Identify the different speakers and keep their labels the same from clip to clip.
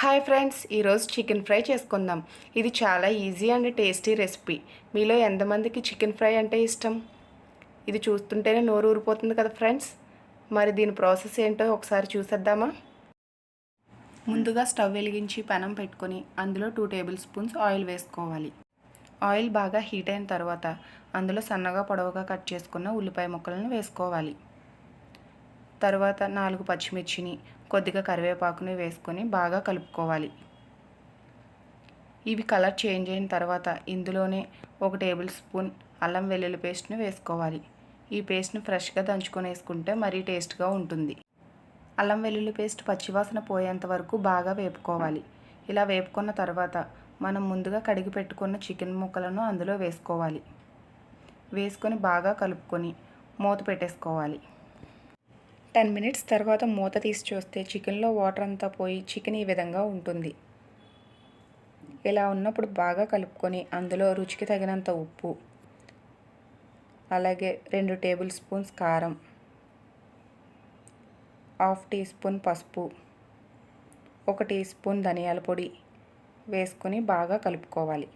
Speaker 1: Hi friends ఈరోజు chicken fry చేసుకుందాం. ఇది చాలా ఈజీ అండ్ టేస్టీ రెసిపీ. మీలో ఎంతమందికి చికెన్ ఫ్రై అంటే ఇష్టం? ఇది చూస్తుంటేనే నోరు ఊరిపోతుంది కదా ఫ్రెండ్స్. మరి దీని ప్రాసెస్ ఏంటో ఒకసారి చూసేద్దామా? ముందుగా స్టవ్ వెలిగించి పెనం పెట్టుకొని అందులో టూ టేబుల్ స్పూన్స్ ఆయిల్ వేసుకోవాలి. ఆయిల్ బాగా హీట్ అయిన తర్వాత అందులో సన్నగా పొడవుగా కట్ చేసుకున్న ఉల్లిపాయ ముక్కలను వేసుకోవాలి. తర్వాత నాలుగు పచ్చిమిర్చిని కొద్దిగా కరివేపాకుని వేసుకొని బాగా కలుపుకోవాలి. ఇవి కలర్ చేంజ్ అయిన తర్వాత ఇందులోనే ఒక టేబుల్ స్పూన్ అల్లం వెల్లుల్లి పేస్ట్ని వేసుకోవాలి. ఈ పేస్ట్ని ఫ్రెష్గా దంచుకొని వేసుకుంటే మరీ టేస్ట్గా ఉంటుంది. అల్లం వెల్లుల్లి పేస్ట్ పచ్చివాసన పోయేంత వరకు బాగా వేపుకోవాలి. ఇలా వేపుకున్న తర్వాత మనం ముందుగా కడిగి పెట్టుకున్న చికెన్ ముక్కలను అందులో వేసుకోవాలి. వేసుకొని బాగా కలుపుకొని మూత పెట్టేసుకోవాలి. టెన్ మినిట్స్ తర్వాత మూత తీసి చూస్తే చికెన్లో వాటర్ అంతా పోయి చికెన్ ఈ విధంగా ఉంటుంది. ఇలా ఉన్నప్పుడు బాగా కలుపుకొని అందులో రుచికి తగినంత ఉప్పు అలాగే రెండు టేబుల్ స్పూన్స్ కారం హాఫ్ టీ స్పూన్ పసుపు ఒక టీ స్పూన్ ధనియాల పొడి వేసుకొని బాగా కలుపుకోవాలి.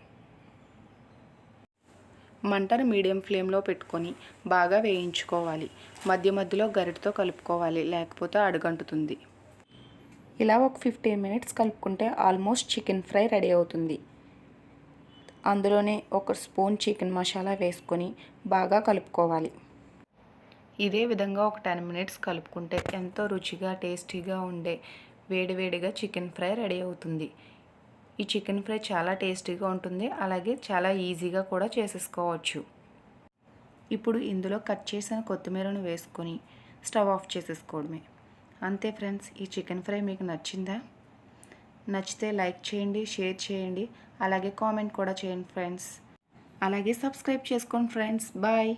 Speaker 1: మంటను మీడియం ఫ్లేమ్లో పెట్టుకొని బాగా వేయించుకోవాలి. మధ్య మధ్యలో గరిటతో కలుపుకోవాలి. లేకపోతే అడుగంటుతుంది. ఇలా ఒక ఫిఫ్టీన్ మినిట్స్ కలుపుకుంటే ఆల్మోస్ట్ చికెన్ ఫ్రై రెడీ అవుతుంది. అందులోనే ఒక స్పూన్ చికెన్ మసాలా వేసుకొని బాగా కలుపుకోవాలి. ఇదే విధంగా ఒక టెన్ మినిట్స్ కలుపుకుంటే ఎంతో రుచిగా టేస్టీగా ఉండే వేడివేడిగా చికెన్ ఫ్రై రెడీ అవుతుంది. ఈ చికెన్ ఫ్రై చాలా టేస్టీగా ఉంటుంది. అలాగే చాలా ఈజీగా కూడా చేసేసుకోవచ్చు. ఇప్పుడు ఇందులో కట్ చేసిన కొత్తిమీరను వేసుకొని స్టవ్ ఆఫ్ చేసేసుకోవడమే. అంతే ఫ్రెండ్స్ ఈ చికెన్ ఫ్రై మీకు నచ్చిందా? నచ్చితే లైక్ చేయండి షేర్ చేయండి అలాగే కామెంట్ కూడా చేయండి ఫ్రెండ్స్. అలాగే సబ్స్క్రైబ్ చేసుకోండి ఫ్రెండ్స్. బాయ్.